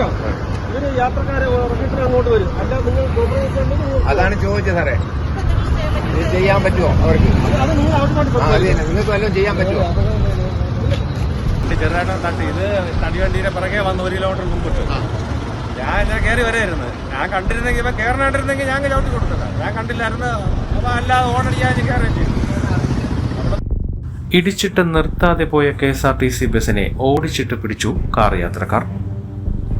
കൊടുക്കാം ഇവർ യാത്രക്കാരെ റിട്ടേൺ അങ്ങോട്ട് വരും. അല്ല നിങ്ങൾ കോംപ്രമൈസ് ഉണ്ടെങ്കിൽ നിങ്ങൾ അതാണ് ചോദിച്ചത് സാറേ. ചെയ്യാൻ പറ്റുമോ അവർക്ക്? അത് നിങ്ങൾ നിങ്ങൾക്ക് വല്ലതും ചെയ്യാൻ പറ്റുമോ? ചെറുതായിട്ട് തട്ടി. ഇത് തടിവണ്ടിയുടെ പിറകെ വന്ന് ഒരു കിലോമീറ്റർ മുമ്പിട്ട് ഞാൻ ഞാൻ കയറി വരായിരുന്നു. ഞാൻ കണ്ടിരുന്നെങ്കിൽ ഇപ്പൊ കയറിനാണ്ടിരുന്നെങ്കിൽ ഞാൻ ചവിട്ടി കൊടുത്തില്ല. ഞാൻ കണ്ടില്ലായിരുന്നു. അപ്പൊ അല്ലാതെ ഓണടിക്കാൻ കയറുകയും ചെയ്തു ഇടിച്ചിട്ട് നിർത്താതെ പോയ K S R T C ബസ്സിനെ ഓടിച്ചിട്ട് പിടിച്ചു കാർ യാത്രക്കാർ.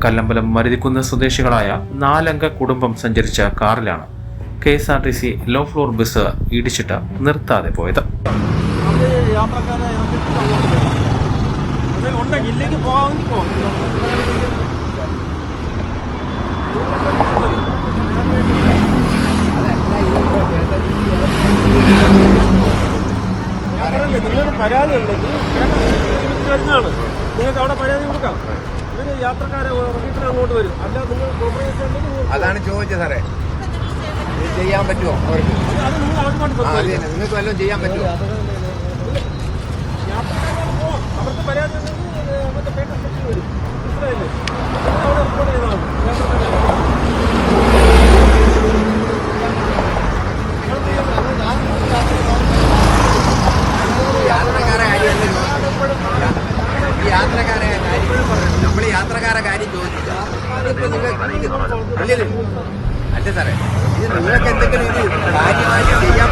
കല്ലമ്പലം മരുതിക്കുന്ന് സ്വദേശികളായ നാലംഗ കുടുംബം സഞ്ചരിച്ച കാറിലാണ് K S R T C low floor bus ഇടിച്ചിട്ട് നിർത്താതെ പോയത്. പരാതി ഉണ്ടെങ്കിൽ അവിടെ പരാതി കൊടുക്കാം. ഇവർ യാത്രക്കാരെ റിട്ടേൺ അങ്ങോട്ട് വരും. അല്ല നിങ്ങൾ കോംപ്രമൈസ് ഉണ്ടെങ്കിൽ അതാണ് ചോദിച്ചത് സാറേ. ചെയ്യാൻ പറ്റുമോ? അവർക്ക്? നിങ്ങൾക്ക് വല്ലതും ചെയ്യാൻ പറ്റുമോ യാത്രക്കാരെ പോവാം. അവർക്ക് പരാതി ഉണ്ടെങ്കിൽ ഏഹ്, മറ്റേ പേപ്പർ സെക്ഷൻ വരും മനസ്സിലായില്ലേ അത് അവിടെ റിപ്പോർട്ട് ചെയ്തതാണ് യാത്രക്കാരെ യാത്രക്കാരെ കാര്യം ഈ യാത്രക്കാരെ കാര്യം നമ്മൾ യാത്രക്കാരെ കാര്യം അല്ല സാറേ ഇത് നിങ്ങൾക്ക് എന്തെങ്കിലും ഇത് കാര്യമായിട്ട് ചെയ്യാൻ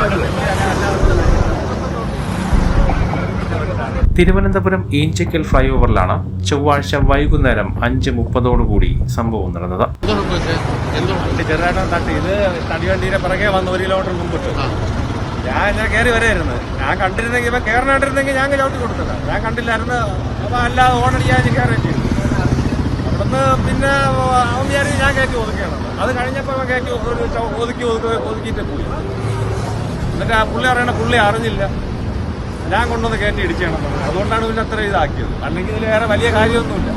തിരുവനന്തപുരം ഈഞ്ചക്കൽ ഫ്ലൈ ഓവറിലാണ് ചൊവ്വാഴ്ച വൈകുന്നേരം അഞ്ച് മുപ്പതോടുകൂടി സംഭവം നടന്നത്. ഇത് തടിവണ്ടിയുടെ പിറകെ വന്ന് ഒരു കിലോമീറ്റർ മുമ്പിട്ട് ഞാൻ ഞാൻ കയറി വരായിരുന്നു ഞാൻ കണ്ടിരുന്നെങ്കിൽ ഇപ്പൊ കയറിനാണ്ടിരുന്നെങ്കിൽ ഞാൻ ചവിട്ടി കൊടുത്തതാണ് ഞാൻ കണ്ടില്ലായിരുന്നു. അപ്പൊ അല്ലാതെ ഓണടിക്കാൻ കയറി ചെയ്തു അവിടുന്ന് പിന്നെ അവൻ വിചാരിച്ച് ഞാൻ കയറ്റി ഒതുക്കുകയാണ്. അത് കഴിഞ്ഞപ്പോൾ അവൻ ഒരു ഒതുക്കി ഒതുക്കി ഒതുക്കിയിട്ട് പോയി. എന്നിട്ട് ആ പുള്ളി അറിയണ പുള്ളി അറിഞ്ഞില്ല. ഞാൻ കൊണ്ടുവന്ന് കയറ്റി ഇടിച്ചാണ് അതുകൊണ്ടാണ് പിന്നെ അത്ര ഇതാക്കിയത്. അല്ലെങ്കിൽ ഇതിൽ വേറെ വലിയ കാര്യമൊന്നുമില്ല.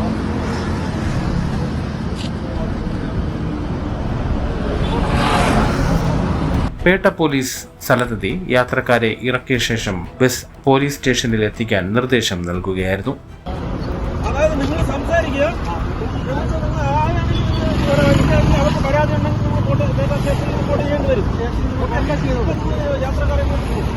പേട്ട പോലീസ് സ്ഥലത്തെത്തി. യാത്രക്കാരെ ഇറക്കിയ ശേഷം ബസ് പോലീസ് സ്റ്റേഷനിൽ എത്തിക്കാൻ നിർദ്ദേശം നൽകുകയായിരുന്നു. അതായത് നിങ്ങൾ സംസാരിക്കുക എന്നിട്ട് നിങ്ങൾ ആരാണെങ്കിൽ ഇവിടെ വരികയാണെങ്കിൽ അവർക്ക് പരാതി ഉണ്ടെങ്കിൽ നിങ്ങൾ കൊണ്ട് പേപ്പർ സ്റ്റേഷനിൽ റിപ്പോർട്ട് ചെയ്യേണ്ടി വരും എല്ലാം ചെയ്യുന്നത് യാത്രക്കാരെ ഇങ്ങോട്ട് വിടും.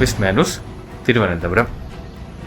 വിസ്മാനുസ് തിരുവനന്തപുരം